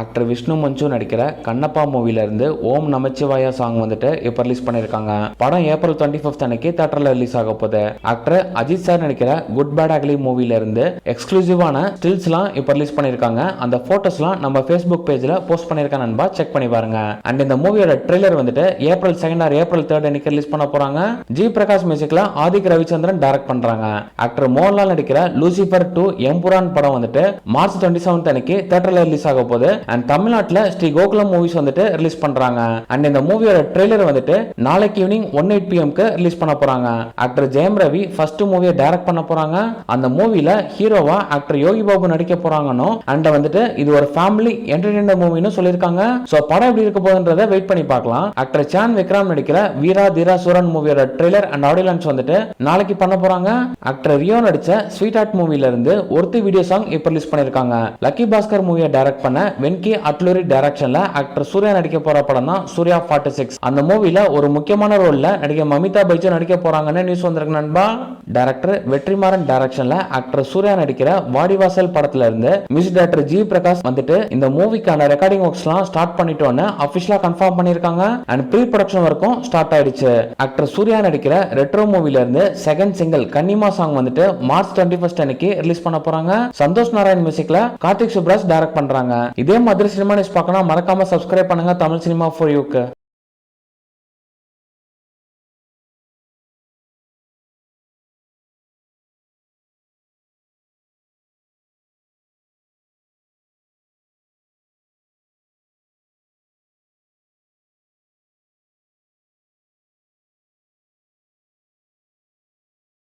Actor Vishnu Manchu நடிக்கிற கண்ணப்பா மூவில இருந்து ஓம் நமச்சிவாயா சாங் வந்துட்டு இப்போ ரிலீஸ் பண்ணியிருக்காங்க படம் ஏப்ரல் டுவெண்ட்டி ஃபிஃப்த் அன்னைக்கு தேட்டரில் ரிலீஸ் ஆக போகுது. ஆக்டர் அஜித் சார் நடிக்கிற குட் பேட் அக்லி மூவில இருந்து எக்ஸ்க்ளூசிவான ஸ்டில்ஸ்லாம் இப்போ ரிலீஸ் பண்ணியிருக்காங்க அந்த ஃபோட்டோஸ்லாம் நம்ம ஃபேஸ்புக் பேஜில் போஸ்ட் பண்ணியிருக்காங்க நண்பா. செக் பண்ணி பாருங்க. அண்ட் இந்த மூவியோட ட்ரெய்லர் வந்துட்டு April second or April third அன்னைக்கு ரிலீஸ் பண்ண போகிறாங்க ஜி பிரகாஷ் மியூசிக்கில் ஆதிக் ரவிச்சந்திரன் டைரக்ட் பண்ணுறாங்க ஆக்டர் மோகன்லால் நடிக்கிற லூசிஃபர் டூ எம்புரான் படம் வந்துட்டு மார்ச் டுவெண்ட்டி செவன்த் அன்னைக்கு தேட்டரில் ரிலீஸ் ஆக போகுது. அண்ட் தமிழ்நாட்டில் ஸ்ரீ கோகுலம் மூவிஸ் வந்துட்டு ரிலீஸ் பண்றாங்க. அண்ட் இந்த மூவியோட ட்ரெய்லர் வந்துட்டு நாளைக்கு ஈவினிங் ஒன் எயிட் பிஎம்க்கு ரிலீஸ் பண்ண போறாங்க. ஆக்டர் ஜெயம் ரவி ஃபர்ஸ்ட் மூவியை டைரக்ட் பண்ண போறாங்க. அந்த மூவில ஹீரோவா ஆக்டர் யோகி பாபு நடிக்க போறாங்கன்னு. அண்ட் வந்துட்டு இது ஒரு ஃபேமிலி என்டர்டைனர் மூவின்னு சொல்லியிருக்காங்க. சோ படம் எப்படி இருக்க போகுதுன்றதை வெயிட் பண்ணி பார்க்கலாம். ஆக்டர் சான் விக்ரம் நடிக்கிற வீரா தீரா சூரன் மூவியோட ட்ரெய்லர் அண்ட் ஆடியோ லான்ச் வந்துட்டு நாளைக்கு பண்ண போறாங்க. ஆக்டர் ரியோ நடிச்ச ஸ்வீட் ஹார்ட் மூவில இருந்து ஒருத்தி வீடியோ சாங் இப்போ ரிலீஸ் பண்ணிருக்காங்க லக்கி பாஸ்கர் மூவியை டைரக்ட் பண்ண வென்கி அட்லூரி டைரக்ஷன்ல ஆக்டர் சூர்யா நடிக்க போற படம் தான் சூர்யா ஃபார்ட்டி சிக்ஸ் அந்த மூவில ஒரு முக்கியமான ரோல்ல நடிகை மமிதா பைஜன் நடிக்க போறாங்கன்னு நியூஸ் வந்திருக்கு நண்பா. டைரக்டர் வெற்றிமாறன் டைரக்ஷன்ல ஆக்டர் சூர்யா நடிக்கிற வாடிவாசல் படத்துல இருந்து மியூசிக் டைரக்டர் ஜி பிரகாஷ் வந்துட்டு இந்த மூவிக்கான ரெக்கார்டிங் ஒர்க்ஸ்லாம் ஸ்டார்ட் பண்ணிட்டோன்னு அபிஷியலா கன்ஃபார்ம் பண்ணிருக்காங்க அண்ட் ப்ரீ ப்ரொடக்ஷன் வரைக்கும் ஸ்டார்ட் ஆயிடுச்சு. ஆக்டர் சூர்யா நடிக்கிற ரெட்ரோ மூவில இருந்து செகண்ட் சிங்கிள் கன்னிமா சாங் வந்துட்டு மார்ச் டுவெண்ட்டி ஃபர்ஸ்ட் அன்னைக்கு ரிலீஸ் பண்ண போறாங்க. சந்தோஷ் நாராயண் மியூசிக்ல கார்த்திக் சுப்ராஜ் டைரக்ட் பண்றாங்க. இதே மாதிரி சினிமா நியூஸ் பார்க்கணும் மறக்காம சப்ஸ்கிரைப் பண்ணுங்க தமிழ் சினிமா ஃபார் யூக்கு